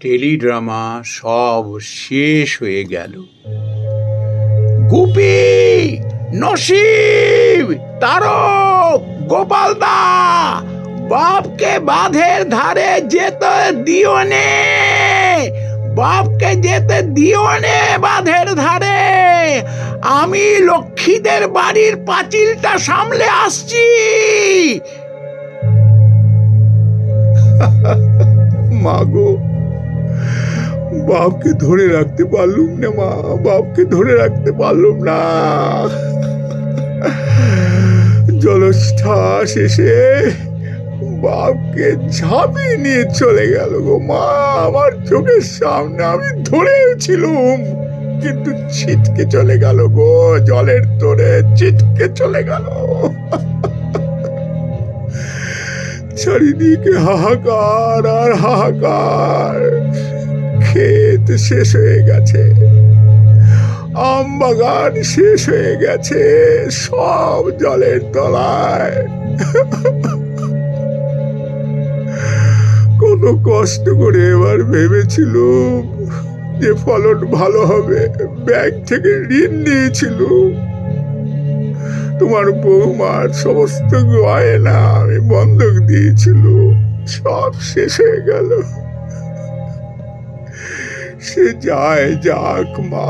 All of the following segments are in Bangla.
টেলিড্রামা সব শেষ হয়ে গেল। গুপি, নসিব, তারক গোপালদা বাপকে বাঁধের ধারে যেতে দিও নে। বাপকে যেতে দিও নে বাঁধের ধারে। আমি লক্ষ্মীদের বাড়ির পাঁচিলটা সামলে আসছি। মাগো বাপকে ধরে রাখতে পারলুম না, মা। বাপকে ধরে রাখতে পারলুম না। জলষ্ঠা শেষে বাপকে ঝাঁপিয়ে নিয়ে চলে গেল গো মা। আমার চোখের সামনে আমি ধরেছিলুম কিন্তু ছিটকে চলে গেল গো। জলের তোরে ছিটকে চলে গেল। চারিদিকে হাহাকার আর হাহাকার। ক্ষেত শেষ হয়ে গেছে। আম বাগান শেষ হয়ে গেছে সব জলের তলায়। কত কষ্ট করে এবার ভেবেছিলুম যে ফলন ভালো হবে। ব্যাংক থেকে ঋণ নিয়েছিল তোমার বৌমার সমস্ত গয়না আমি বন্ধক দিয়েছিল সব শেষ হয়ে গেল। সে যায় যাক মা,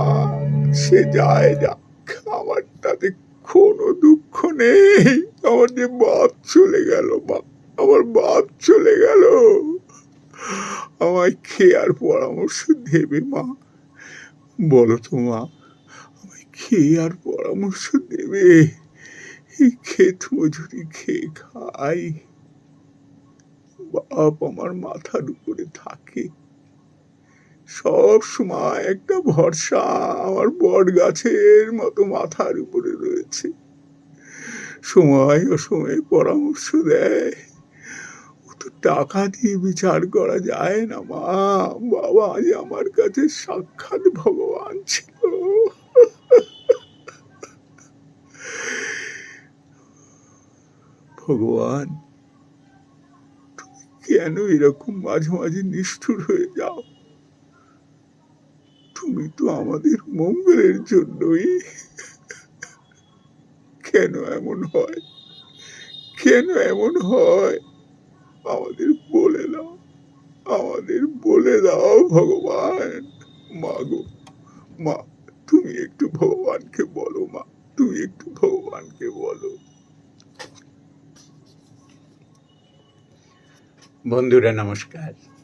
সে যায় যাক। আমার তাতে কোনো দুঃখ নেই। আমার যে বাপ চলে গেল মা আমার বাপ চলে গেল। আমায় খেয়ে আর পরামর্শ দেবে মা। বলো তো মা, আমায় খেয়ে আর পরামর্শ দেবে। এই ক্ষেত মজুরি খেয়ে খাই। বাপ আমার মাথার উপরে থাকে। সব সময় একটা ভরসা আমার বট গাছের মতো মাথার উপরে রয়েছে। সময় অসময়ে পরামর্শ দেয়। তো টাকা দিয়ে বিচার করা যায় না মা। বাবা আজ আমার কাছে সাক্ষাৎ ভগবান ছিল। ভগবান কেন এরকম মাঝে মাঝে নিষ্ঠুর হয়ে যাও? তুমি তো আমাদের মঙ্গলের জন্যই কেন এমন হয়? কেন এমন হয়? আমাদের বলে দাও। আমাদের বলে দাও ভগবান। মা গো, মা, তুমি একটু ভগবানকে বলো, মা, তুমি একটু ভগবানকে বলো। বন্ধুরা, নমস্কার।